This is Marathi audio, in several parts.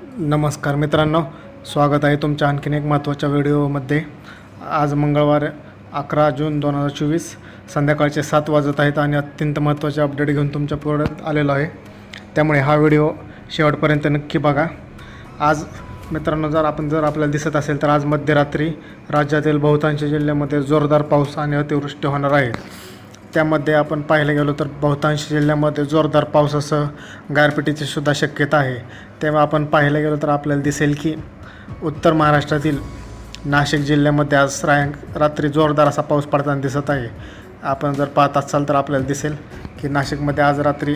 नमस्कार मित्रांनो स्वागत आहे तुमच्या आणखीन एक महत्त्वाच्या व्हिडिओमध्ये. आज मंगळवार अकरा जून दोन हजार चोवीस संध्याकाळचे सात वाजत आहेत आणि अत्यंत महत्त्वाचे अपडेट घेऊन तुमच्यापुढे आलेलो आहे. त्यामुळे हा व्हिडिओ शेवटपर्यंत नक्की बघा. आज मित्रांनो जर आपण जर आपल्याला दिसत असेल तर आज मध्यरात्री राज्यातील बहुतांश जिल्ह्यामध्ये जोरदार पाऊस आणि अतिवृष्टी होणार आहे. त्यामध्ये आपण पाहायला गेलो तर बहुतांश जिल्ह्यामध्ये जोरदार पावसासह गारपिटीची सुद्धा शक्यता आहे. तेव्हा आपण पाहायला गेलो तर आपल्याला दिसेल की उत्तर महाराष्ट्रातील नाशिक जिल्ह्यामध्ये आज राय रात्री जोरदार असा पाऊस पडताना दिसत आहे. आपण जर पाहत असाल तर आपल्याला दिसेल की नाशिकमध्ये आज रात्री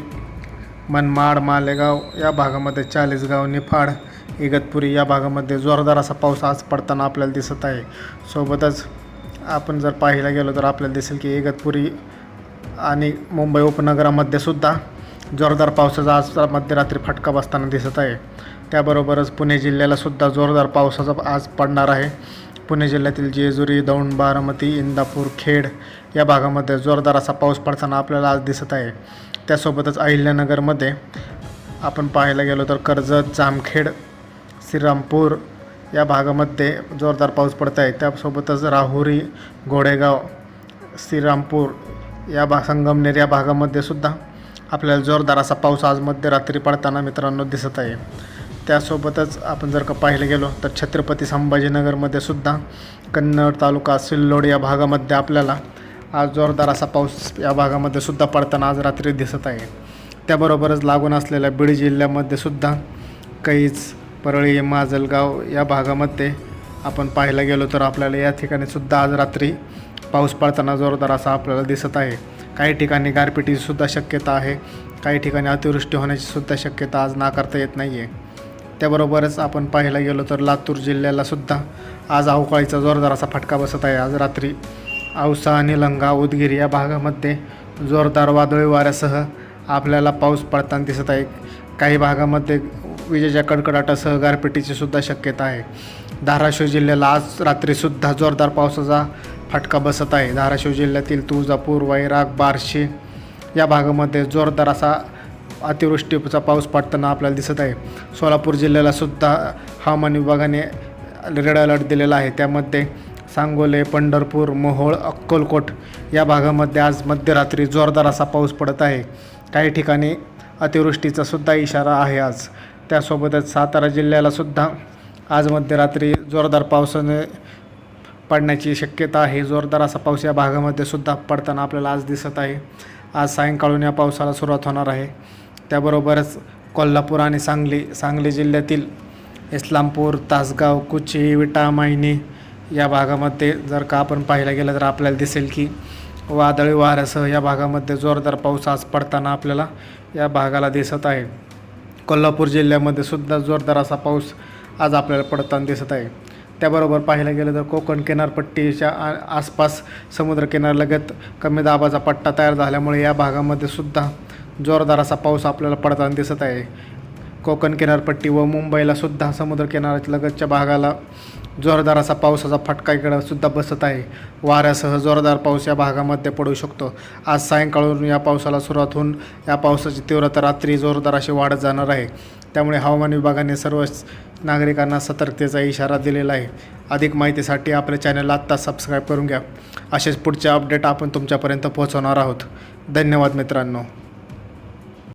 मनमाड मालेगाव या भागामध्ये चाळीसगाव निफाड इगतपुरी या भागामध्ये जोरदार असा पाऊस आज पडताना आपल्याला दिसत आहे. सोबतच आपण जर पाहायला गेलो तर आपल्याला दिसेल की इगतपुरी आणि मुंबई उपनगरामध्ये सुद्धा जोरदार पावसाचा आज मध्यरात्री फटका बसताना दिसत आहे. त्याबरोबरच पुणे जिल्ह्याला सुद्धा जोरदार पावसाचा आज पडणार आहे. पुणे जिल्ह्यातील जेजुरी दौंड बारामती इंदापूर खेड या भागामध्ये जोरदार असा पाऊस पडताना आपल्याला आज दिसत आहे. त्यासोबतच अहिल्यानगरमध्ये आपण पाहायला गेलो तर कर्जत जामखेड श्रीरामपूर या भागामध्ये जोरदार पाऊस पडत आहे. त्यासोबतच राहुरी घोडेगाव श्रीरामपूर या भा संगमनेर या भागामध्ये सुद्धा आपल्याला जोरदार असा पाऊस आज मध्यरात्री पडताना मित्रांनो दिसत आहे. त्यासोबतच आपण जर का पाहायला गेलो तर छत्रपती संभाजीनगरमध्ये सुद्धा कन्नड तालुका सिल्लोड या भागामध्ये आपल्याला आज जोरदार असा पाऊस या भागामध्ये सुद्धा पडताना आज रात्री दिसत आहे. त्याबरोबरच लागून असलेल्या बीड जिल्ह्यामध्ये सुद्धा कैज परळी माजलगाव या भागामध्ये आपण पाहायला गेलो तर आपल्याला या ठिकाणी सुद्धा आज रात्री पाऊस पडताना जोरदार असा आपल्याला दिसत आहे. काही ठिकाणी गारपिटीची सुद्धा शक्यता आहे. काही ठिकाणी अतिवृष्टी होण्याची सुद्धा शक्यता आज नाकारता येत नाही आहे त्याबरोबरच आपण पाहायला गेलो तर लातूर जिल्ह्याला सुद्धा आज अवकाळीचा जोरदार असा फटका बसत आहे. आज रात्री औसा निलंगा उदगीर या भागामध्ये जोरदार वादळी वाऱ्यासह आपल्याला पाऊस पडताना दिसत आहे. काही भागामध्ये विजेच्या कडकडाटासह गारपिटीची सुद्धा शक्यता आहे. धाराशिव जिल्ह्याला आज रात्रीसुद्धा जोरदार पावसाचा फटका बसत आहे. धाराशिव जिल्ह्यातील तुळजापूर वैराग बार्शी या भागामध्ये जोरदार असा अतिवृष्टीचा पाऊस पडताना आपल्याला दिसत आहे. सोलापूर जिल्ह्याला सुद्धा हवामान विभागाने रेड अलर्ट दिलेला आहे. त्यामध्ये सांगोले पंढरपूर मोहोळ अक्कलकोट या भागामध्ये आज मध्यरात्री जोरदार असा पाऊस पडत आहे. काही ठिकाणी अतिवृष्टीचा सुद्धा इशारा आहे आज. त्यासोबतच सातारा जिल्ह्याला सुद्धा आज मध्यरात्री जोरदार पावसाने पडण्याची शक्यता आहे. जोरदार असा पाऊस या भागामध्ये सुद्धा पडताना आपल्याला आज दिसत आहे. आज सायंकाळून या पावसाला सुरुवात होणार आहे. त्याबरोबरच कोल्हापूर आणि सांगली सांगली जिल्ह्यातील इस्लामपूर तासगाव कुची विटा मायनी या भागामध्ये जर का आपण पाहायला गेलं तर आपल्याला दिसेल की वादळी वाऱ्यासह या भागामध्ये जोरदार पाऊस आज पडताना आपल्याला या भागाला दिसत आहे. कोल्हापूर जिल्ह्यामध्ये सुद्धा जोरदार असा पाऊस आज आपल्याला पडताना दिसत आहे. त्याबरोबर पाहायला गेलं तर कोकण किनारपट्टीच्या आ आसपास समुद्रकिनारलगत कमी दाबाचा पट्टा तयार झाल्यामुळे या भागामध्ये सुद्धा जोरदार असा पाऊस आपल्याला पडताना दिसत आहे. कोकण किनारपट्टी व मुंबईला सुद्धा किनाऱ्या लगतच्या भागाला जोरदार असा पावसाचा फटका इकडं सुद्धा बसत आहे. वाऱ्यासह जोरदार पाऊस या भागामध्ये पडू शकतो. आज सायंकाळून या पावसाला सुरुवात होऊन या पावसाची तीव्रता रात्री जोरदार अशी वाढत जाणार आहे. त्यामुळे हवामान विभागाने सर्व नागरिकांना सतर्कतेचा इशारा दिलेला आहे. अधिक माहितीसाठी आपल्या चॅनलला आत्ता सबस्क्राईब करून घ्या. असेच पुढचे अपडेट आपण तुमच्यापर्यंत पोहोचवणार आहोत. धन्यवाद मित्रांनो.